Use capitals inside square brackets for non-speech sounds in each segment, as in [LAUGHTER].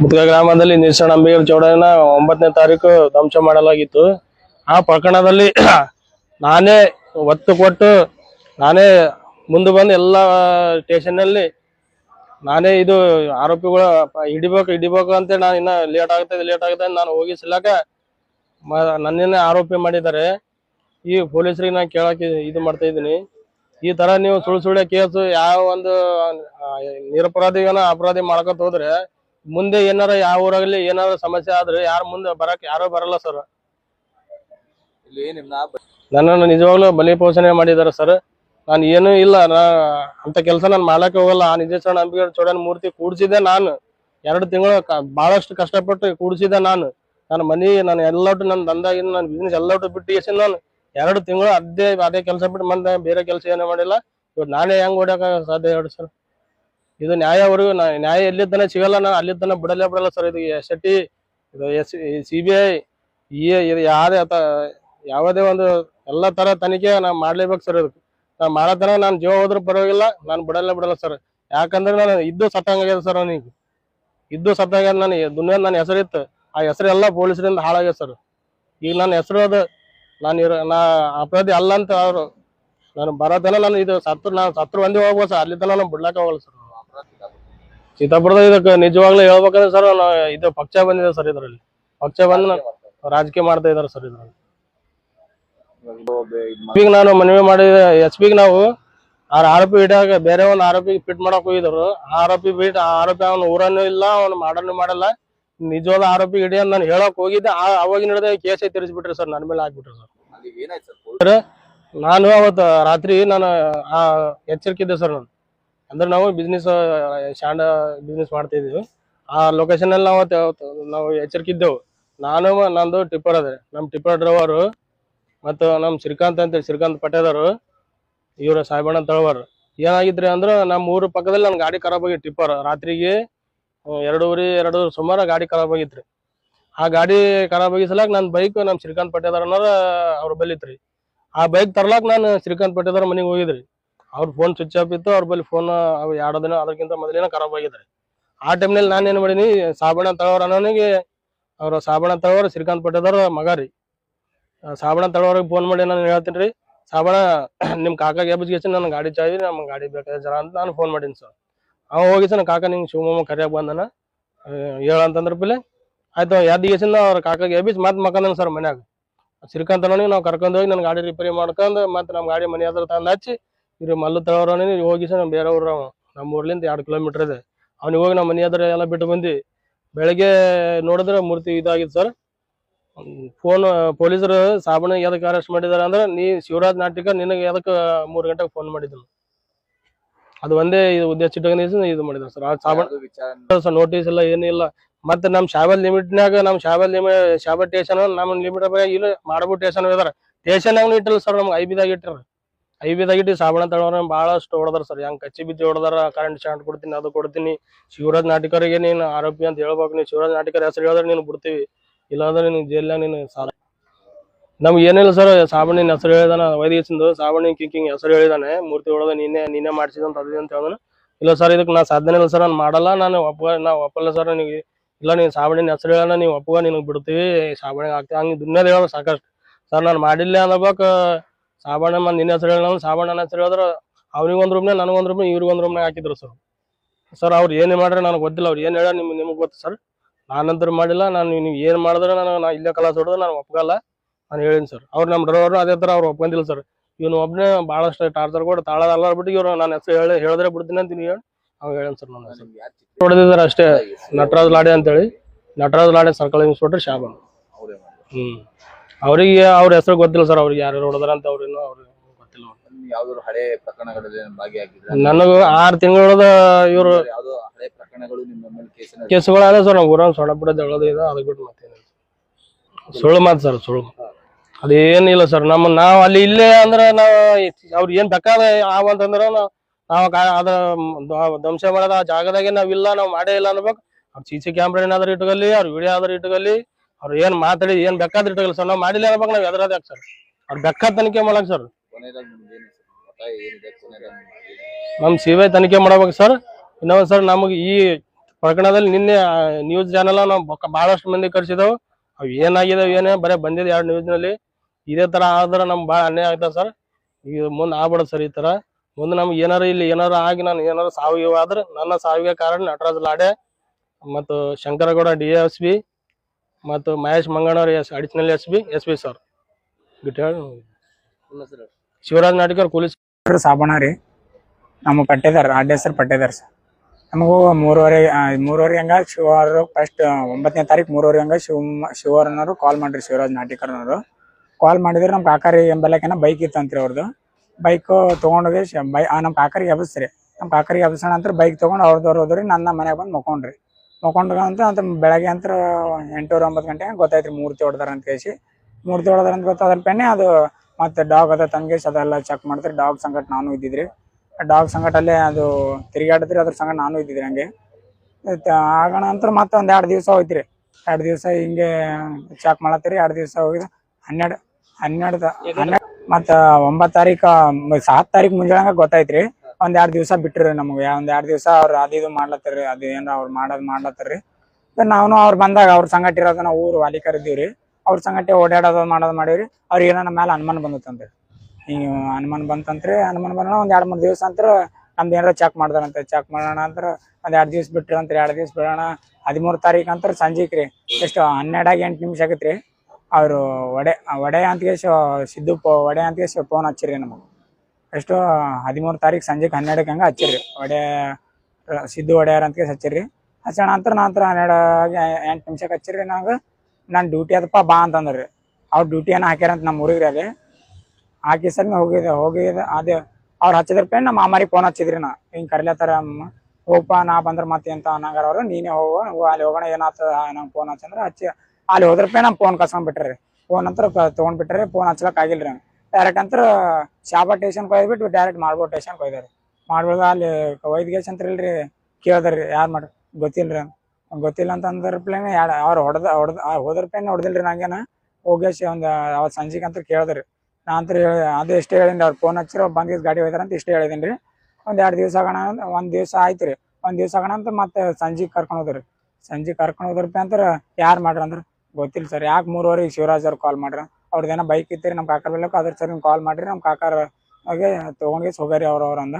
ಮುತ್ಗ ಗ್ರಾಮದಲ್ಲಿ ನಿರ್ಸಣ ಅಂಬಿಗರ ಚೌಡನ ಒಂಬತ್ತನೇ ತಾರೀಕು ಧ್ವಂಸ ಮಾಡಲಾಗಿತ್ತು. ಆ ಪ್ರಕರಣದಲ್ಲಿ [CLEARS THROAT] ನಾನೇ ಒತ್ತು ಕೊಟ್ಟು ನಾನೇ ಮುಂದೆ ಬಂದು ಎಲ್ಲ ಸ್ಟೇಷನ್ನಲ್ಲಿ ನಾನೇ ಇದು ಆರೋಪಿಗಳು ಹಿಡಿಬೇಕು ಹಿಡಿಬೇಕು ಅಂತ ನಾನು ಇನ್ನ ಲೇಟ್ ಆಗುತ್ತೆ ಲೇಟ್ ಆಗುತ್ತೆ ನಾನು ಹೋಗಿ ಸಿಲ್ಲಾಕ ಮ- ನನ್ನೇ ಆರೋಪಿ ಮಾಡಿದ್ದಾರೆ. ಈ ಪೊಲೀಸರಿಗೆ ನಾನು ಕೇಳಕ್ಕೆ ಇದು ಮಾಡ್ತಾ ಇದ್ದೀನಿ. ಈ ತರ ನೀವು ಸುಳ್ಳು ಸುಳ್ಳೆ ಕೇಸು ಯಾವ ಒಂದು ನಿರಪರಾಧಿಗನ ಅಪರಾಧಿ ಮಾಡ್ಕೊತ ಹೋದ್ರೆ ಮುಂದೆ ಏನಾರ ಯಾವ ಊರಾಗಲಿ ಏನಾರ ಸಮಸ್ಯೆ ಆದ್ರೆ ಯಾರ ಮುಂದೆ ಬರಕ್ ಯಾರು ಬರಲ್ಲ ಸರ್ ನನ್ನನ್ನು ನಿಜವಾಗ್ಲೂ ಬಲಿಪೋಷಣೆ ಮಾಡಿದಾರೆ ಸರ್ ನಾನು ಏನು ಇಲ್ಲ ನಾ ಅಂತ ಕೆಲಸ ನಾನು ಮಾಡಕ್ಕೆ ಹೋಗಲ್ಲ. ಆ ನಿಜೇಶ್ವರ ಅಂಬಿಗರ ಚೌಡನ್ ಮೂರ್ತಿ ಕೂಡ್ಸಿದೆ ನಾನು. ಎರಡು ತಿಂಗಳು ಬಹಳಷ್ಟು ಕಷ್ಟಪಟ್ಟು ಕೂಡ್ಸಿದೆ ನಾನು. ನನ್ನ ಮನಿ ನಾನು ಎಲ್ಲಟು ನನ್ನ ದಂದಾಗಿನ ನನ್ನ ಬಿಸ್ನೆಸ್ ಎಲ್ಲಟು ಬಿಟ್ಟು ಎಸಿ ನಾನು. ಎರಡು ತಿಂಗಳು ಅದೇ ಅದೇ ಕೆಲಸ ಬಿಟ್ಟು ಮಂದೆ ಬೇರೆ ಕೆಲಸ ಏನೂ ಮಾಡಿಲ್ಲ. ಇವತ್ತು ನಾನೇ ಹೆಂಗ್ ಓಡಾಕ ಸಾಧ್ಯ ಹೇಳಿ ಸರ್ ಇದು ನ್ಯಾಯವರೆಗೂ ನ್ಯಾಯ ಎಲ್ಲಿದ್ದಾನೆ ಸಿಗಲ್ಲ, ನಾ ಅಲ್ಲಿದ್ದಾನೆ ಬಿಡಲೇ ಬಿಡಲ್ಲ ಸರ್. ಇದು ಎಸ್ ಟಿ, ಇದು ಎಸ್ ಸಿ ಬಿ ಐ ಇದು ಯಾರೇ ಆತ ಯಾವುದೇ ಒಂದು ಎಲ್ಲ ತರ ತನಿಖೆ ನಾನು ಮಾಡಲೇಬೇಕು ಸರ್ ಇದಕ್ಕೆ ನಾ ಮಾಡತನ ನಾನು ಜೀವ ಹೋದ್ರೂ ಪರವಾಗಿಲ್ಲ, ನಾನು ಬಿಡಲ್ಲ ಬಿಡಲ್ಲ ಸರ್. ಯಾಕಂದ್ರೆ ನಾನು ಇದ್ದು ಸತ್ತಂಗಾಗ್ಯದ ಸರ್ ಅವನಿಗೆ. ಇದ್ದು ಸತ್ತಂಗಾಗ್ಯದ ನಾನು ದುನಿಯಾ ನನ್ನ ಹೆಸರಿತ್ತು ಆ ಹೆಸರು ಎಲ್ಲ ಪೊಲೀಸರಿಂದ ಹಾಳಾಗ್ಯದ ಸರ್. ಈಗ ನನ್ನ ಹೆಸರು ಅದು. ನಾನು ಇರೋ ನಾ ಅಪರಾಧಿ ಅಲ್ಲ ಅಂತ ಅವರು ನಾನು ಬರೋದನ್ನ ನಾನು ಇದು ಸತ್ರು ನಾನು ಸತ್ರ ಒಂದೇ ಹೋಗ್ಬೋದು ಸರ್. ಅಲ್ಲಿ ನಾನು ಬಿಡ್ಲಾಕ ಹೋಗಲ್ಲ ಸರ್. ಚಿತ್ತಾಪುರದ ಇದಕ್ಕೆ ನಿಜವಾಗ್ಲೂ ಹೇಳ್ಬೇಕಂದ್ರೆ ಸರ್ ಇದು ಪಕ್ಷ ಬಂದಿದೆ ಸರ್ ಇದರಲ್ಲಿ. ಪಕ್ಷ ಬಂದು ರಾಜಕೀಯ ಮಾಡ್ತಾ ಇದಾರೆ ಸರ್ ಇದ್ರಲ್ಲಿ. ಈಗ ನಾನು ಮನವಿ ಮಾಡಿದ ಎಸ್ ಪಿಗೆ ನಾವು ಆ ಆರೋಪಿ ಇಟ್ಟಾಗ ಬೇರೆ ಒಂದ್ ಆರೋಪಿ ಫಿಟ್ ಮಾಡಕ್ ಹೋಗಿದ್ರು ಆರೋಪಿ ಬಿಟ್ ಆ ಆರೋಪಿ ಅವನು ಊರನ್ನು ಇಲ್ಲ ಅವನು ಮಾಡನ್ನು ಮಾಡಲ್ಲ. ನಿಜವಾದ ಆರೋಪಿ ಹಿಡಿಯ ನಾನು ಹೇಳಕ್ ಹೋಗಿದ್ದೆ. ಆ ಅವಾಗಿನ ಹಿಡಿದ ಕೇಸ್ ತಿರ್ಸ್ಬಿಟ್ರಿ ಸರ್ ನನ್ನ ಮೇಲೆ ಹಾಕ್ಬಿಟ್ರಿ ಸರ್. ನಾನು ಅವತ್ತು ರಾತ್ರಿ ನಾನು ಎಚ್ಚರಿಕೆ ಇದ್ದೆ ಸರ್ ನಾನು. ಅಂದ್ರೆ ನಾವು ಬಿಸ್ನೆಸ್ ಶಾಂಡ ಬಿಸ್ನೆಸ್ ಮಾಡ್ತಾ ಇದೀವಿ ಆ ಲೊಕೇಶನ್ ಅಲ್ಲಿ ನಾವು ನಾವು ಎಚ್ಚರಿಕೆ ಇದ್ದೆವು. ನಾನು ನಂದು ಟಿಪ್ಪರ್ ಅದೇ. ನಮ್ಮ ಟಿಪ್ಪರ್ ಡ್ರೈವರು ಮತ್ತು ನಮ್ಮ ಶ್ರೀಕಾಂತ್ ಅಂತೇಳಿ ಶ್ರೀಕಾಂತ್ ಪಟೇದಾರು, ಇವರು ಸಾಹೇಬಣ್ಣ ತಳವಾರ ಏನಾಗಿದ್ರೆ ಅಂದ್ರೆ ನಮ್ಮ ಊರ ಪಕ್ಕದಲ್ಲಿ ನನ್ನ ಗಾಡಿ ಖರಾಬ್ ಆಗಿತ್ತು ಟಿಪ್ಪರ್ ರಾತ್ರಿಗೆ ಎರಡೂವರೆ, ಎರಡು ಸುಮಾರು ಗಾಡಿ ಖರಾಬ್ ಆಗಿತ್ರಿ. ಆ ಗಾಡಿ ಖರಾಬ್ ಆಗಿಸಲಾಕ ಸಲಕ್ ನನ್ನ ಬೈಕ್ ನಮ್ಮ ಶ್ರೀಕಾಂತ್ ಪಟೇದರ್ ಅವ್ರು ಅವ್ರ ರೀ. ಆ ಬೈಕ್ ತರ್ಲಾಕ್ ನಾನು ಶ್ರೀಕಾಂತ್ ಪಟೇದಾರ ಮನೆಗೆ ಹೋಗಿದ್ರಿ ಅವ್ರ ಫೋನ್ ಸ್ವಿಚ್ ಆಫ್ ಇತ್ತು ಅವ್ರ ಬಳಿ ಫೋನ್ ಎರಡು ದಿನ ಅದಕ್ಕಿಂತ ಮೊದಲೇನೋ ಖರಾಬ್ ಆಗಿದ್ದಾರೆ. ಆ ಟೈಮ್ನಲ್ಲಿ ನಾನು ಏನು ಮಾಡೀನಿ ಸಾಬಣ ತಳವರ ಅನ್ನೋನಿಗೆ, ಅವ್ರ ಸಾಬಣ ತಳವರ ಶ್ರೀಕಾಂತ್ ಪಟ್ಟದವ್ರ ಮಗ ರೀ. ಸಾಬಣ ತಳವರಿಗೆ ಫೋನ್ ಮಾಡಿ ನಾನು ಹೇಳ್ತೀನಿ ರೀ ಸಾಬಣ ನಿಮ್ಮ ಕಾಕ ಎಬ್ಬಿಸ್ಗೆಸಿ ನನ್ನ ಗಾಡಿ ಚಾಯಿ ನಮ್ಮ ಗಾಡಿ ಬೇಕಾದ ಜರ ಅಂತ ನಾನು ಫೋನ್ ಮಾಡೀನಿ ಸರ್. ಅವ ಹೋಗಿ ಸರ್, ಕಾಕ ನಿಂಗೆ ಶಿವಮೊಮ್ಮ ಕರಿಯಾಗ ಬಂದನ. ಹೇಳಂತಂದ್ರ ಪಿಲೆ. ಆಯ್ತು ಎದ್ದಿಗೆಸಿಂದ ಅವ್ರ ಕಾಕ ಎಬ್ಬಿಸಿ ಮತ್ತೆ ಮಕ್ಕಂದನ ಸರ್ ಮನ್ಯಾಗ. ಶ್ರೀಕಾಂತ್ ಅನ್ನೋನಿಗೆ ನಾವು ಕರ್ಕೊಂಡು ಹೋಗಿ ನನ್ನ ಗಾಡಿ ರಿಪೇರಿ ಮಾಡ್ಕೊಂಡು ಮತ್ತೆ ನಮ್ಮ ಗಾಡಿ ಮನೆ ಹತ್ರ ತಂದು ಹಚ್ಚಿ ಇವ್ರು ಮಲ್ಲು ತಳವ್ರವನಿ ಹೋಗಿ ಸರ್ ಬೇರೆ ಊರ ಅವ ನಮ್ಮ ಊರ್ಲಿಂದ ಎರಡು ಕಿಲೋಮೀಟರ್ ಇದೆ. ಅವ್ನಿಗೆ ಹೋಗಿ ನಮ್ಮ ಮನೆ ಹತ್ರ ಎಲ್ಲ ಬಿಟ್ಟು ಬಂದು. ಬೆಳಗ್ಗೆ ನೋಡಿದ್ರೆ ಮೂರ್ತಿ ಇದಾಗಿದೆ ಸರ್. ಫೋನ್ ಪೊಲೀಸರು ಸಾಬಣ್ಣ ಎದಕ್ಕೆ ಅರೆಸ್ಟ್ ಮಾಡಿದಾರೆ ಅಂದ್ರೆ ನೀ ಶಿವರಾಜ್ ನಾಟಿಕ ನಿನಗೆ ಎದಕ್ಕೆ ಮೂರು ಗಂಟೆಗೆ ಫೋನ್ ಮಾಡಿದ್ದನು ಅದು ಒಂದೇ ಇದು ಉದ್ದೇಶ ಇಟ್ಕೊಂಡು ಇದು ಮಾಡಿದ್ರು ಸರ್. ಸಾಬಣ್ಣ ಸರ್ ನೋಟಿಸ್ ಇಲ್ಲ. ಏನಿಲ್ಲ ಮತ್ತೆ ನಮ್ ಶಾಬಲ್ ಲಿಮಿಟ್ನಾಗ ನಮ್ಮ ಶಾಬಲ್ ಲಿಮಿಟ್ ಶಾಬಲ್ ಸ್ಟೇಷನ್ ನಮ್ ಲಿಮಿಟ್ ಇಲ್ಲ ಮಾಡಬು ಸ್ಟೇಷನ್ ಇದಾರೆ. ಸ್ಟೇಷನ್ ಇಟ್ಟಿಲ್ಲ ಸರ್ ನಮ್ಗೆ ಐಬಿದಾಗ ಇಟ್ಟಿರ ಐ ಬಿದಾಗ ಇಟ್ಟು ಸಾಬಣ ತಳವ್ರ ಬಹಳಷ್ಟು ಹೊಡೆದಾರ ಸರ್. ಹೆಂಗ್ ಕಚ್ಚಿ ಬಿಚ್ಚಿ ಹೊಡೆದಾರ ಕರೆಂಟ್ ಶಾಂಟ್ ಕೊಡ್ತೀನಿ, ಅದು ಕೊಡ್ತೀನಿ. ಶಿವರಾಜ್ ನಾಟಿಕರಿಗೆ ನೀನು ಆರೋಪಿ ಅಂತ ಹೇಳ್ಬೇಕು. ನೀನು ಶಿವರಾಜ್ ನಾಟಿಕರ ಹೆಸರು ಹೇಳಿದ್ರೆ ನೀನು ಬಿಡ್ತೀವಿ. ಇಲ್ಲಾಂದ್ರೆ ನೀನು ಜೈಲ್ನಾಗ ನೀನು ಸಾಲ. ನಮ್ಗೆ ಏನಿಲ್ಲ ಸರ್ ಸಾಬಣ್ಣಿನ ಹೆಸರು ಹೇಳಿದಾನ ವೈದ್ಯಸಿಂದು ಸಾಬಣ್ಣಿ ಕಿಂಕಿಂಗ್ ಹೆಸರು ಹೇಳಿದಾನೆ. ಮೂರ್ತಿ ಹೊಡೆದ ನೀನೆ ನೀನೆ ಮಾಡಿಸಿದಂತ ಅದೇ ಅಂತ ಹೇಳಿದಾನೆ ಇಲ್ಲ ಸರ್ ಇದಕ್ಕೆ ನಾ ಸಾಧನೆ ಇಲ್ಲ ಸರ್, ನಾನು ಮಾಡಲ್ಲ, ನಾನು ಒಪ್ಪ, ನಾ ಒಪ್ಪಲ್ಲ ಸರ್ ನನಗೆ. ಇಲ್ಲ, ನೀನು ಸಾಬಣ್ಣಿನ ಹೆಸರು ಹೇಳೋಣ ನೀವು ಒಪ್ಪುವ ನಿನಗೆ ಬಿಡ್ತೀವಿ. ಸಾಬಣ್ಣಿಗೆ ಆಗ್ತೀವಿ ಹಂಗೆ ದುನ್ಯದ ಹೇಳೋ ಸಾಕಷ್ಟು. ಸರ್, ನಾನು ಮಾಡಿಲ್ಲ ಅನ್ನಬೇಕು ಸಾಬಣ್ಣ ಮಂದಿ ನಿನ್ನ ಹೆಸರು ಹೇಳ ಸಾಬಣ್ಣನ ಹೆಸರು ಹೇಳಿದ್ರೆ ಅವ್ನಿಗೆ ಒಂದು ರೂಮ್ನೆ ನನಗೆ ಒಂದು ರೂಪಾಯಿ ಇವ್ರಿಗೆ ಒಂದು ರೂಮ್ನೆ ಹಾಕಿದ್ರು ಸರ್ ಸರ್ ಅವ್ರು ಏನೇ ಮಾಡ್ರೆ ನನಗೆ ಗೊತ್ತಿಲ್ಲ ಅವ್ರು ಏನು ಹೇಳ ನಿಮ್ ನಿಮ್ಗೆ ಗೊತ್ತು ಸರ್ ನಾನಂತರ ಮಾಡಿಲ್ಲ ನಾನು ನೀವು ಏನು ಮಾಡಿದ್ರೆ ನಾನು ನಾ ಇಲ್ಲೇ ಕಲಾಸ ಹೊಡೆದ್ರೆ ನಾನು ಒಪ್ಗಲ್ಲ. ನಾನು ಹೇಳಿನಿ ಸರ್ ಅವ್ರು ನಮ್ಮ ಡ್ರೈವರ್ನು ಅದೇ ಥರ ಅವ್ರು ಒಪ್ಕೊಂಡಿಲ್ಲ ಸರ್ ಇವನು ಒಬ್ಬನೇ ಭಾಳಷ್ಟು ಟಾರ್ಚರ್ ಕೊಟ್ಟು ತಾಳದ ಅಲ್ಲ ಬಿಟ್ಟು ಇವ್ರು ನಾನು ಹೆಸರು ಹೇಳಿ ಹೇಳಿದ್ರೆ ಬಿಡ್ತೀನಿ ಅಂತ ನೀವು ಹೇಳಿ ಅವ್ರು ಹೇಳೇನು ಸರ್ ನನ್ನ ಹೆಸರು. ಹೊಡೆದಿದ್ದಾರೆ ಅಷ್ಟೇ ನಟರಾಜ್ ಲಾಡೆ ಅಂತೇಳಿ. ನಟರಾಜ್ ಲಾಡೆ ಸರ್ಕಲ್ ಇನ್ಸ್ಪೆಕ್ಟರ್ ಶಾಬನ್. ಹ್ಞೂ ಅವ್ರಿಗೆ ಅವ್ರ ಹೆಸರು ಗೊತ್ತಿಲ್ಲ ಸರ್ ಅವ್ರಿಗೆ ಯಾರು ಹೊಡೆದ್ರ ಅಂತ ಅವ್ರೇನು ಅವ್ರಿಗೆ ಗೊತ್ತಿಲ್ಲ. ಯಾವ್ದಾದ್ರು ಹಳೆ ಪ್ರಕರಣಗಳಲ್ಲಿ ಭಾಗಿಯಾಗಿದ್ರೆ? ನನಗೂ ಆರು ತಿಂಗಳದ ಇವರು ಯಾವ್ದೋ ಹಳೆ ಪ್ರಕರಣಗಳು ನಿಮ್ಮ ಮೇಲೆ ಕೇಸಿನ ಕೇಸುಗಳು ಸರ್ ನಮ್ಮ ಊರ ಸೊಣ ಬಿಡ ಜಗಳದ ಇದೆ ಅದಕ್ಕೆ ಬಿಟ್ಟು ಮತ್ತೇನಿಲ್ಲ ಸುಳ್ಳು ಮಾತು ಸರ್ ಸುಳ್ಳು. ಅದೇನಿಲ್ಲ ಸರ್ ನಮ್ಮ ನಾವು ಅಲ್ಲಿ ಇಲ್ಲೇ ಅಂದ್ರೆ ನಾವು ಅವ್ರು ಏನ್ ಬೇಕಾದ ಆವಂತಂದ್ರೆ ನಾವು ನಾವು ಅದ ಧ್ವ- ಧ್ವಂಸ ಮಾಡದ ಆ ಜಾಗದಾಗೆ ನಾವಿಲ್ಲ ನಾವು ಮಾಡೇ ಇಲ್ಲ ಅನ್ಬೇಕು. ಅವ್ರು ಸಿ ಸಿ ಕ್ಯಾಮ್ರಾ ಏನಾದ್ರು ಇಟ್ಕೊಳ್ಳಿ ಅವ್ರ ವಿಡಿಯೋ ಆದ್ರೂ ಇಟ್ಕೊಳ್ಳಿ ಅವ್ರು ಏನ್ ಮಾತಾಡಿ, ಏನ್ ಬೇಕಾದ್ರೆ ಇಟ್ಟಿಲ್ಲ ಸರ್. ನಾವು ಮಾಡಿಲ್ಲ ಅನ್ನಬೇಕು ನಾವು ಎದ್ರದ ಯಾಕೆ ಸರ್? ಅವ್ರ ಬೇಕಾದ ತನಿಖೆ ಮಾಡಕ್ ಸರ್. ನಮ್ ಸಿ ಬಿ ಐ ತನಿಖೆ ಮಾಡ್ಬೇಕು ಸರ್. ಇನ್ನೊಂದ್ ಸರ್ ನಮಗೆ ಈ ಪ್ರಕರಣದಲ್ಲಿ ನಿನ್ನೆ ನ್ಯೂಸ್ ಚಾನೆಲ್ ನಾವು ಬೊಕ್ಕ- ಬಹಳಷ್ಟು ಮಂದಿ ಕರ್ಸಿದವು. ಅವ್ ಏನಾಗಿದಾವ್, ಏನೇ, ಬರೇ ಬಂದಿದ್ ಎರಡು ನ್ಯೂಸ್ನಲ್ಲಿ. ಇದೇ ತರ ಆದ್ರೆ ನಮ್ ಬಹಳ ಅನ್ಯಾಯ ಆಗ್ತದ ಸರ್. ಈಗ ಮುಂದ್ ಆಗ್ಬಿಡದ್ ಸರ್ ಈ ತರ. ಮುಂದೆ ನಮ್ಗೆ ಏನಾರು ಇಲ್ಲಿ ಏನಾರು ಆಗಿ ನಾನು ಏನಾರ ಸಾವಿಗೆ ಆದ್ರ ನನ್ನ ಸಾವಿಗೆ ಕಾರಣ ನಟರಾಜ್ ಲಾಡೆ ಮತ್ತು ಶಂಕರಗೌಡ ಡಿ ಎಸ್ ಬಿ ಮತ್ತು Mahesh ಮಂಗಣ್ಣವ್ರ S additional S B S B sir ಗಿಟ್ ಹೇಳಿ ಶಿವರಾಜ್ ನಾಟಿಕರ್ ಪೊಲೀಸ್ ಸಾಬಣ ರೀ. ನಮ್ಮ ಪಟ್ಟೇದಾರ್ ಅಡ್ಡ ಹೆಸರು ಪಟ್ಟೇದಾರ್ ಸರ್. ನಮಗೂ ಮೂರುವರೆ ಮೂರುವರೆ ಹಂಗ ಶಿವರು ಫಸ್ಟ್ ಒಂಬತ್ತನೇ ತಾರೀಕು ಮೂರುವರೆ ಹಂಗ ಶಿವ ಶಿವರನವರು ಕಾಲ್ ಮಾಡ್ರಿ ಶಿವರಾಜ್ ನಾಟಿಕರ್ನವರು. ಕಾಲ್ ಮಾಡಿದ್ರೆ ನಮ್ಮ ಕಾಕಾರಿ ಎಂಬಲಕಿನ ಬೈಕ್ ಇತ್ತು ಅಂತ್ರಿ ಅವ್ರದ್ದು ಬೈಕ್ ತೊಗೊಂಡೋಗಿ ಶ- ಬೈ ಆ, ನಮ್ಮ ಕಾಕರಿಗೆ ಎಬ್ಸ್ರಿ ನಮ್ಮ ಕಾಕರಿಗೆ ಎಬ್ಸೋಣ ಅಂತ ಬೈಕ್ ತೊಗೊಂಡು ಅವ್ರದ್ದು ಹೋದ್ರಿ ನನ್ನ ಮನೆಗೆ ಬಂದು ಮಕ್ಕೊಂಡ್ರಿ. ಮಕ್ಕೊಂಡ್ರ ಅಂತ ಅಂತ ಬೆಳಗ್ಗೆ ಅಂತ ಎಂಟೂರು ಒಂಬತ್ತು ಗಂಟೆ ಗೊತ್ತಾಯ್ತು ರೀ ಮೂರ್ತಿ ಹೊಡ್ದಾರ ಅಂತ ಕೇಸಿ ಮೂರ್ತಿ ಹೊಡೆದಾರ ಅಂತ ಗೊತ್ತಾದ್ರ ಪೆನ್ನೆ ಅದು ಮತ್ತೆ ಡಾಗ್ ಅದ ತಂಗೇಶ್ ಅದೆಲ್ಲ ಚೆಕ್ ಮಾಡ್ತಾರೆ. ಡಾಗ್ ಸಂಗಟ ನಾನು ಇದ್ದಿದ್ರಿ. ಡಾಗ್ ಸಂಗಟ ಅಲ್ಲೇ ಅದು ತಿರುಗಾಡಿದ್ರಿ ಅದ್ರ ಸಂಗಟ ನಾನು ಇದ್ದಿದ್ರಿ ಹಂಗೆ. ಆಗೋಣ ಅಂತ ಮತ್ತೆ ಒಂದ್ ಎರಡು ದಿವಸ ಹೋಯ್ತ್ರಿ. ಎರಡು ದಿವಸ ಹಿಂಗೆ ಚೆಕ್ ಮಾಡತ್ತೀರಿ, ಎರಡು ದಿವಸ ಹೋಗಿದ ಹನ್ನೆರಡು ಹನ್ನೆರಡು ಹನ್ನೆರಡು ಮತ್ತ ಒಂಬತ್ತು ತಾರೀಕು, ಸಾತ್ ತಾರೀಕು ಮುಂಜಾನೆ ಗೊತ್ತಾಯ್ತ್ರಿ. ಒಂದ್ ಎರಡ್ ದಿವಸ ಬಿಟ್ರಿ ನಮ್ಗೆ. ಒಂದ್ ಎರಡ್ ದಿವಸ ಅವ್ರ ಅದು ಇದು ಮಾಡ್ಲತ್ತಾರ್ರಿ ಅದು ಏನ್ರ ಅವ್ರು ಮಾಡೋದ್ ಮಾಡ್ಲತ್ತಾರ್ರಿ ನಾವು ಅವ್ರು ಬಂದಾಗ ಅವ್ರ ಸಂಗಟ ಇರೋದ ನಾವು ಊರು ವಾಲಿ ಇದೀವ್ರಿ ಅವ್ರ ಸಂಗಟ ಓಡಾಡೋದ್ ಮಾಡೋದ್ ಮಾಡೀವ್ರಿ. ಅವ್ರಿಗೆ ಏನ ನಮ್ಮ ಮೇಲೆ ಅನುಮಾನ ಬಂದತ್ತಂತ್ರಿ ಹಿಂಗ ಅನುಮಾನ ಬಂತಂತ್ರಿ ಅನುಮಾನ ಬಂದ ಒಂದ್ ಎರಡ್ ಮೂರ್ ದಿವ್ಸ ಅಂತ್ರ ನಮ್ದು ಏನಾರ ಚೆಕ್ ಮಾಡ್ದಾರಂತೆ ಚೆಕ್ ಮಾಡೋಣ ಅಂತ ಒಂದ್ ಎರಡ್ ದಿವ್ಸ ಬಿಟ್ರಿ ಅಂತ ಎರಡ್ ದಿವ್ಸ ಬಿಡೋಣ. ಹದಿಮೂರ್ ತಾರೀಕು ಅಂತ ಸಂಜೆಕ್ ರೀ. ಎಷ್ಟು ಹನ್ನೆರಡಾಗಿ ಎಂಟು ನಿಮಿಷ ಆಗತ್ರಿ ಅವರು ಒಡೆ ಒಡೆ ಅಂತ ಸಿದ್ದು ಒಡೆ ಅಂತ ಫೋನ್ ಹಚ್ಚಿರಿ ನಮಗೆ. ಎಷ್ಟು ಹದಿಮೂರು ತಾರೀಕು ಸಂಜೆಗೆ ಹನ್ನೆರಡಕ್ಕೆ ಹಂಗೆ ಹಚ್ಚಿರಿ ಒಡೆ ಸಿದ್ದು ಒಡೆಯರ್ ಅಂತ ಹಚ್ಚಿರಿ ಹಚ್ಚೋಣ ಅಂತ ನಂತರ ಹನ್ನೆರಡು ಎಂಟು ನಿಮಿಷಕ್ಕೆ ಹಚ್ಚಿರಿ ನಂಗೆ. ನಾನು ಡ್ಯೂಟಿ ಅದಪ್ಪ ಬಾ ಅಂತಂದ್ರಿ. ಅವ್ರು ಡ್ಯೂಟಿ ಏನೋ ಹಾಕ್ಯಾರಂತ ನಮ್ಮ ಊರಿಗೆ ಅಲ್ಲಿ. ಹಾಕಿ ಸರ್ ಹೋಗಿದ್ದೆ ಹೋಗಿದ್ದೆ, ಅದೇ ಅವ್ರು ಹಚ್ಚಿದ್ರ ಪೇನ್ ನಮ್ಮ ಮಾಮಾರಿಗೆ ಫೋನ್ ಹಚ್ಚಿದ್ರಿ ನಾ. ಹಿಂಗೆ ಕರಿಲತ್ತಾರ ಹೋಗಪ್ಪ ನಾ ಬಂದ್ರೆ ಮತ್ತೆ ಎಂತ? ಅನ್ನಂಗಾರ ಅವರು. ನೀನೇ ಹೋಗು ಅಲ್ಲಿ ಹೋಗೋಣ, ಏನಾಗ್ತದ? ನಂಗೆ ಫೋನ್ ಹಚ್ಚಂದ್ರೆ ಹಚ್ಚಿ. ಅಲ್ಲಿ ಹೋದ್ರ ಪೇ ನಮ್ಮ ಫೋನ್ ಕಸ್ಕೊಂಬಿಟ್ರಿ ಫೋನ್ ಅಂತ ತೊಗೊಂಡ್ಬಿಟ್ರೆ ಫೋನ್ ಹಚ್ಲಕ್ ಆಗಿಲ್ರಿ ಡೈರೆಕ್ಟ್ ಅಂತ ಶಾಬಾ ಬಿಟ್ಟು ಕೊಯ್ದ್ಬಿಟ್ಟು ಡೈರೆಕ್ಟ್ ಮಾಡ್ಬೋದು ಟೇಷನ್ ಕೊಯ್ದಾರೆ ಮಾಡ್ಬೋದು ಅಲ್ಲಿ ವೈದ್ಯೇಶ್ ಅಂತ ಇಲ್ರಿ, ಕೇಳ್ದಾರಿ ಯಾರು ಮಾಡ್ರಿ ಗೊತ್ತಿಲ್ರಿ ಗೊತ್ತಿಲ್ಲ ಅಂತ ಅಂದ್ರ ಪ್ಲೇನ್ ಅವ್ರು ಹೊಡೆದ ಹೊಡೆದ ಹೋದ್ರ ಹೊಡೆದಿಲ್ರಿ ನಂಗೇನ. ಹೋಗೇಶ್ ಒಂದು ಅವತ್ತು ಸಂಜೆಗೆ ಅಂತ ಕೇಳಿದ್ರಿ. ನಾ ಅಂತ ಅದು ಎಷ್ಟು ಹೇಳಿದ್ರಿ ಅವ್ರು ಫೋನ್ ಹಚ್ಚಿರ ಬಂದ್ ಗಾಡಿ ಹೋಯ್ತಾರ ಅಂತ ಇಷ್ಟೇ ಹೇಳಿದ್ದೀನಿ ರೀ ಒಂದು ಎರಡು ದಿವಸ ಆಗೋಣ ಒಂದು ದಿವಸ ಆಯ್ತು ರೀ ಒಂದು ದಿವಸ ಆಗೋಣ ಅಂತ ಮತ್ತೆ ಸಂಜೆಗೆ ಕರ್ಕೊಂಡು ಹೋದ್ರಿ. ಸಂಜೆ ಕರ್ಕೊಂಡು ಹೋದ್ರಪ್ಪ ಅಂತ ಯಾರು ಮಾಡ್ರಿ ಅಂದ್ರೆ? ಗೊತ್ತಿಲ್ಲ ಸರ್, ಯಾಕೆ ಮೂರುವರೆಗೆ ಶಿವರಾಜ್ ಅವ್ರು ಕಾಲ್ ಮಾಡ್ರಿ? ಅವ್ರದ್ದೇನೋ ಬೈಕ್ ಇತ್ತು ನಮ್ಮ ಕಾಕರ್ ಬೆಲ್ಲಕ್ಕೆ ಅದ್ರ ಸರ್ ಕಾಲ್ ಮಾಡಿರಿ ನಮ್ಮ ಕಾಕರ್ ಹಾಗೆ ತೊಗೊಂಡ್ಗೆ ಹೋಗ್ಯಾರಿ ಅವ್ರು ಅವ್ರು ಅಂದ.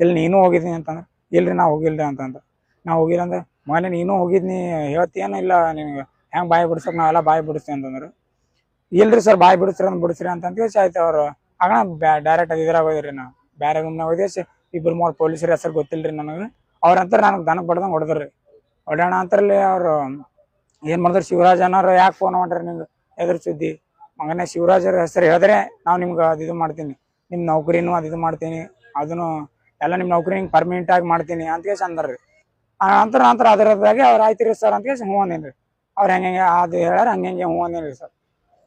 ಇಲ್ಲಿ ನೀನು ಹೋಗಿದ್ದೀನಿ ಅಂತಂದ್ರೆ, ಇಲ್ರಿ ನಾ ಹೋಗಿಲ್ರಿ ಅಂತಂದ. ನಾ ಹೋಗಿಲ್ಲ ಅಂದ್ರೆ ಮೊನ್ನೆ ನೀನು ಹೋಗಿದ್ನಿ, ಹೇಳ್ತೀಯೇನೋ ಇಲ್ಲ ನಿನಗೆ, ಹೆಂಗೆ ಬಾಯಿ ಬಿಡ್ಸಕ್ ನಾವೆಲ್ಲ ಬಾಯಿ ಬಿಡಿಸ್ತೀವಿ ಅಂತಂದ್ರೆ. ಇಲ್ರಿ ಸರ್ ಬಾಯಿ ಬಿಡಿಸ್ರಿ ಅಂತ ಬಿಡಿಸ್ರಿ ಅಂತ ಕೇಸಿ ಆಯ್ತು ಅವ್ರು. ಆಗ ಡೈರೆಕ್ಟ್ ಅದು ಇದ್ರಾಗ ನಾ. ಬೇರೆ ರೂಮ್ನಾಗ ಇಬ್ರು ಮೂರು ಪೊಲೀಸರ ಹೆಸರು ಗೊತ್ತಿಲ್ರಿ ನನಗೆ. ಅವ್ರಂತರ ನನಗೆ ದನಕ್ ಬಡ್ದಂಗೆ ಹೊಡೆದ್ರಿ. ಹೊಡ್ಯಾಣ ಅಂತರಲ್ಲಿ ಅವರು, ಏನ್ ಮಾಡಿದ್ರು, ಶಿವರಾಜ್ ಅನ್ನೋರು ಯಾಕೆ ಫೋನ್ ಮಾಡ್ರಿ ನಿಮ್ಗೆ ಎದುರು ಸುದ್ದಿ? ಮಗನೇ ಶಿವರಾಜರ ಹೆಸರು ಹೇಳಿದ್ರೆ ನಾವು ನಿಮ್ಗೆ ಅದು ಇದು ಮಾಡ್ತೀನಿ. ನಿಮ್ಮ ನೌಕರಿನೂ ಅದು ಇದು ಮಾಡ್ತೀನಿ. ಅದನ್ನು ಎಲ್ಲ ನಿಮ್ಮ ನೌಕರಿ ಹಿಂಗೆ ಪರ್ಮನೆಂಟ್ ಆಗಿ ಮಾಡ್ತೀನಿ ಅಂತ ಅಂದರು ರೀ. ಆ ನಂತರ ನಂತರ ಅದರದಾಗೆ ಅವ್ರು ಆಯ್ತಿರಿ ಸರ್ ಅಂತ ಕೇಳಿ ಹ್ಞೂ ಅಂದೇನ್ರಿ ಅವ್ರು ಹೆಂಗೆ ಹೆಂಗೆ ಅದು ಹೇಳ್ಯಾರ ಹಂಗೆ ಹಂಗೆ ಹ್ಞೂ ಅಂದೇನ್ರಿ ಸರ್.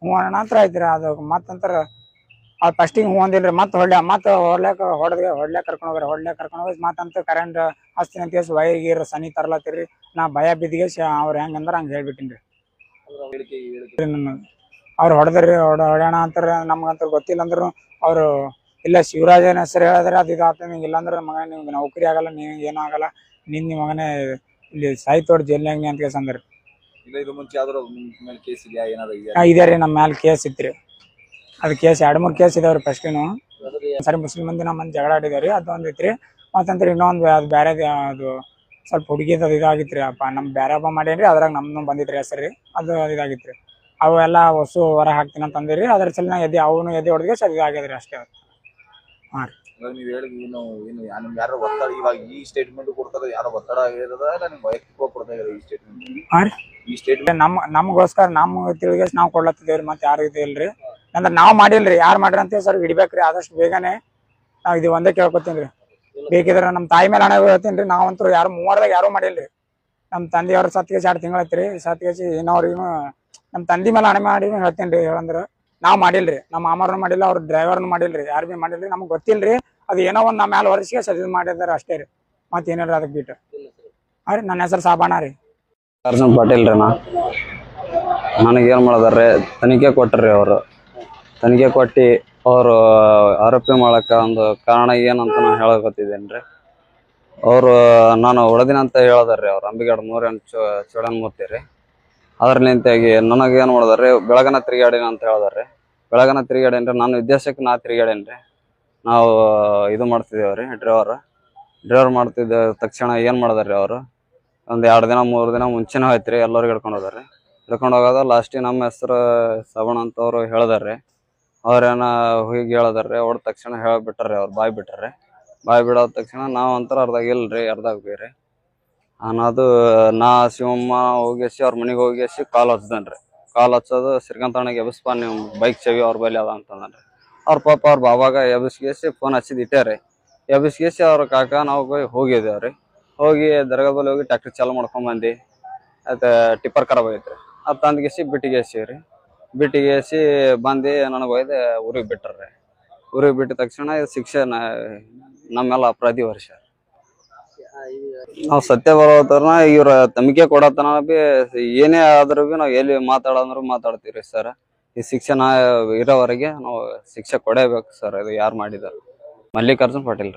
ಹ್ಞೂ ಅನ್ನೋ ನಂತರ ಆಯ್ತು ಅದು ಮತ್ತಂತರ ಅವ್ರು ಫಸ್ಟಿಗೆ ಹ್ಞೂ ಅಂದಿಲ್ರಿ. ಮತ್ತೆ ಹೊಳ್ಳೆ ಮತ್ತೆ ಹೊಡ್ಲಾಕ ಹೊಡೆದ್ಗೆ ಹೊಡ್ಲಾಕ ಕರ್ಕೊಂಡು ಹೋಗ್ರಿ ಹೊಡ್ಲಾಕ ಕರ್ಕೊಂಡು ಹೋಗಿ ಮತ್ತಂತ ಕರೆಂಟ್ ಹಚ್ತೀನಿ ಅಂತ ಕೇಳಿ ವೈರ್ ಗೀರ್ ಸನಿ ತರ್ಲತ್ತೀರಿ. ನಾ ಭಯ ಬಿದ್ದಿಗೆ ಅವ್ರು ಹೆಂಗಂದ್ರೆ ಹಂಗೆ ಹೇಳ್ಬಿಟ್ಟಿನ್ರಿ ರೀ. ಹೇಳಿಕೆ ಅವ್ರು ಹೊಡೆದ್ರಿ ಹೊಡ ಹೊಡ್ಯಾಣ ಅಂತಾರೆ ನಮ್ಗಂತ ಗೊತ್ತಿಲ್ಲ ಅಂದ್ರು ಅವ್ರು ಇಲ್ಲ ಶಿವರಾಜನ ಹೆಸರು ಹೇಳಿದ್ರೆ ಅದು ಇದು ಆಗ್ತದೆ ನಿಂಗೆ ಇಲ್ಲಾಂದ್ರೆ ಮಗ ನಿಮ್ಗೆ ನೌಕರಿ ಆಗಲ್ಲ ನಿನಗೆ ಏನೂ ಆಗಲ್ಲ. ನಿನ್ನ ನಿಮ್ಮ ಮಗನೇ ಇಲ್ಲಿ ಸಾಯ್ತೋಡ್ ಜೈಲ್ನಾಗ ನೀ ಅಂತ ಕೇಸ್ ಅಂದ್ರಿ ಈಗ ಇದು ಮುಂಚೆ ಯಾವ್ದಾರು ನಿಮ್ ಮೇಲೆ ಕೇಸ್ ಇದೆಯಾ ಏನಾದ್ರು ಇದೆಯಾ? ಆ, ರೀ ನಮ್ಮ ಮ್ಯಾಲ ಕೇಸ್ ಇತ್ರಿ ಅದು ಕೇಸ್ ಎರಡು ಮೂರು ಕೇಸ್ ಇದಾವ್ರಿ ಫಸ್ಟಿನು ಸರಿ ಮುಸ್ಲಿಮ್ ಮಂದಿ ನಮ್ಮ ಮಂದಿ ಜಗಳ ಆಡಿದಾವ್ರಿ ಅದು ಒಂದ್ ಐತ್ರಿ ಮತ್ತಂದ್ರೆ ಇನ್ನೊಂದು ಅದು ಬೇರೆ ಅದು ಸ್ವಲ್ಪ ಹುಡುಗಿದ ಅದು ಇದಾಗಿತ್ರಿ ಅಪ್ಪ ನಮ್ ಬೇರೆ ಹಬ್ಬ ಮಾಡೇನ್ರಿ ಅದ್ರಾಗ ನಮ್ನು ಬಂದಿತ್ರಿ ಹೆಸರು ರೀ. ಅದು ಇದಾಗಿತ್ರಿ ಅವು ಎಲ್ಲ ಹೊಸು ಹೊರ ಹಾಕ್ತೀನಿ ಅಂತ ಅಂದಿರಿ. ಅದ್ರ ಸಲ ಎದೆ ಅವನು ಎದೆ ಹೊಡೆದ್ಗೆ ಸರಿ ಆಗ್ಯದ್ರಿ ಅಷ್ಟೇ ಇವಾಗ ನೀವು ಹೇಳಿ ಏನು ಏನು ಯಾ- ನಿಮ್ಗೆ ಯಾರೋ ಒತ್ತಡ ಇವಾಗ ಈ ಸ್ಟೇಟ್ಮೆಂಟ್ ಕೊಡ್ತಾರೆ ಯಾರೋ ಒತ್ತಡ ಇರೋದ ಇಲ್ಲ ನಿಮ್ಗೆ ವೈಯಕ್ತಿಕವಾಗಿ ಕೊಡ್ತಾ ಇದ್ದಾರೆ ಈ ಸ್ಟೇಟ್ಮೆಂಟ್ ಹಾ ರೀ? ಈ ಸ್ಟೇಟ್ಮೆಂಟ್ ನಮ್ ನಮಗೋಸ್ಕರ ನಮ್ ತಿಳಿಗೆ ನಾವು ಕೊಡ್ಲತ್ತಿದೇವ್ರಿ ಮತ್ತೆ ಯಾರು ಇಲ್ರಿ. ಅಂದ್ರೆ ನಾವ್ ಮಾಡಿಲ್ರಿ ಯಾರು ಮಾಡ್ರಿ ಅಂತ ಸರ್ ಹಿಡಿಬೇಕ್ರಿ ಆದಷ್ಟು ಬೇಗನೆ ನಾವ್ ಇದು ಒಂದೇ ಕೇಳ್ಕೊತೀನ್ರಿ. ಬೇಕಿದ್ರೆ ನಮ್ಮ ತಾಯಿ ಮೇಲೆ ಹಣ ಹೇಳ್ತೀನಿ ನಾವಂತೂ ಯಾರು ಮೂವರ್ದಾಗ ಯಾರು ಮಾಡಿಲ್ರಿ. ನಮ್ಮ ತಂದೆಯವ್ರ ಸತ್ಗೆ ಎರಡು ತಿಂಗಳು ಐತ್ರಿ ಸತ್ಗೆ ಇನ್ನವ್ರಿಗೂ ನಮ್ಮ ತಂದೆ ಮೇಲೆ ಹಣೆ ಮಾಡಿ ಹೇಳ್ತೇನೆ ರೀ ಹೇಳಂದ್ರ, ನಾವ್ ಮಾಡಿಲ್ರಿ ನಮ್ಮ ಮಾಮರ್ನು ಮಾಡಿಲ್ಲ, ಅವ್ರ ಡ್ರೈವರ್ನು ಮಾಡಿಲ್ರಿ, ಯಾರು ಭೀ ಮಾಡಿಲ್ರಿ, ನಮ್ಗೆ ಗೊತ್ತಿಲ್ರಿ, ಅದು ಏನೋ ಒಂದ್ ನಮ್ಮ ಮೇಲೆ ವರ್ಷಕ್ಕೆ ಸಜ್ ಮಾಡಿದಾರೆ ಅಷ್ಟೇ ರೀ, ಮತ್ತೆ ಏನಿಲ್ಲ ಅದಕ್ಕೆ ಬಿಟ್ಟು. ಅರಿ ನನ್ನ ಹೆಸರು ಸಾಬಾಣ ರೀ. ಅರ್ಜುನ್ ಪಾಟೀಲ್ ರೀ ನಾ. ನನಗೆ ಏನು ಮಾಡಿದಾರೆ ತನಿಖೆ ಕೊಟ್ರಿ ಅವರು. ತನಿಖೆ ಕೊಟ್ಟು ಅವರು ಆರೋಪಿ ಮಾಡಕ್ಕ ಒಂದು ಕಾರಣ ಏನಂತ ನಾ ಹೇಳಕತ್ತಿದ್ದೇನೆ ರೀ ಅವರು ನಾನು ಹೊಡೆದಿನ ಅಂತ ಹೇಳದಾರ್ರಿ ಅವ್ರು, ಅಂಬಿಗಡ ಮೂರನ್ ಚೋಳನ್ ಮೂರ್ತಿ ರೀ. ಅದ್ರಲಿಂತಾಗಿ ನನಗೆ ಏನು ಮಾಡಿದಾರೆ? ಬೆಳಗನ ತಿರುಗಾಡೇನ ಅಂತ ಹೇಳಿದಾರೆ. ಬೆಳಗನ ತಿರುಗಾಡೇನ್ರಿ, ನಾನು ಉದ್ದೇಶಕ್ಕೆ ನಾ ತಿರುಗಾಡೇನ್ರಿ. ನಾವು ಇದು ಮಾಡ್ತಿದ್ದೇವ್ರಿ ಡ್ರೈವರ್ ಡ್ರೈವರ್ ಮಾಡ್ತಿದ್ದ ತಕ್ಷಣ ಏನು ಮಾಡಿದಾರೆ ಅವರು? ಒಂದು ಎರಡು ದಿನ, ಮೂರು ದಿನ ಮುಂಚೆನೇ ಹೋಯ್ತ್ರಿ ಎಲ್ಲರಿಗೂ ಹಿಡ್ಕೊಂಡು ಹೋದಾರೆ ಹಿಡ್ಕೊಂಡು ಹೋಗೋದ ಲಾಸ್ಟಿಗೆ ನಮ್ಮ ಹೆಸರು ಸವಣ ಅಂತವ್ರು ಹೇಳಿದಾರೆ ಅವ್ರೇನ ಹೋಗಿ ಹೇಳಿದಾರೆ ಹೊಡೆದ ತಕ್ಷಣ ಹೇಳಿಬಿಟ್ಟಾರೆ ಅವ್ರು ಬಾಯ್ ಬಿಟ್ಟಾರೆ ಬಾಯ್ ಬಿಡೋದ ತಕ್ಷಣ ನಾವು ಅಂತರ ಅರ್ಧಾಗ ಇಲ್ರಿ ಅರ್ಧಾಗ ಬೇರೆ ಅನ್ನೋದು ನಾ ಶಿವಮ್ಮ ಹೋಗಿಸಿ ಅವ್ರ ಮನೆಗೆ ಹೋಗಿಸಿ ಕಾಲ್ ಹಚ್ದನ್ರಿ. ಕಾಲ್ ಹಚ್ಚೋದು ಶ್ರೀಕಾಂತಣ್ಣಗೆ ಎಬ್ಸ್ಪ ನೀವು ಬೈಕ್ ಚವಿ ಅವ್ರ ಬಳಿ ಅದ ಅಂತಂದ್ರಿ ಅವ್ರ ಪಾಪ ಅವ್ರ ಬಾಬಾಗ ಎಬ್ಸ್ಗೇಸಿ ಫೋನ್ ಹಚ್ಚಿದ್ ಇಟ್ಟಾರೆ ಎಬ್ಸ್ಗೇಸಿ ಅವ್ರ ಕಾಕ, ನಾವು ಹೋಗಿ ಹೋಗಿದ್ದೇವ್ರಿ ಹೋಗಿ ದರ್ಗಾ ಬಳಿ ಹೋಗಿ ಟ್ಯಾಕ್ಟ್ರಿ ಚಾಲು ಮಾಡ್ಕೊಂಡ್ ಬಂದು. ಅದು ಟಿಪ್ಪರ್ ಖರಾಬ್ ಆಗೈತ್ರಿ ಅದು ತಂದ್ಗೇಸಿ ಬಿಟ್ಟಿಗೇಸಿ ರೀ ಬಿಟ್ಟಿಗೇಸಿ ಬಂದು ನನಗೆ ಒಯ್ದು ಊರಿಗೆ ಬಿಟ್ಟರ್ರಿ ಊರಿಗೆ ಬಿಟ್ಟ ತಕ್ಷಣ ಶಿಕ್ಷೆ ನಮ್ಮೆಲ್ಲ ಪ್ರತಿ ವರ್ಷ. ನಾವು ಸತ್ಯ ಬರೋತರನ ಇವ್ರ ತಮಿಕೆ ಕೊಡತನ ಬಿ, ಏನೇ ಆದ್ರೂ ಬಿ ನಾವ್ ಎಲ್ಲಿ ಮಾತಾಡಂದ್ರು ಮಾತಾಡ್ತೀವಿ ಸರ್ ಈ ಶಿಕ್ಷಣ ಇರೋವರೆಗೆ ನಾವು ಶಿಕ್ಷೆ ಕೊಡೇಬೇಕು ಸರ್ ಇದು ಯಾರು ಮಾಡಿದ? ಮಲ್ಲಿಕಾರ್ಜುನ್ ಪಾಟೀಲ್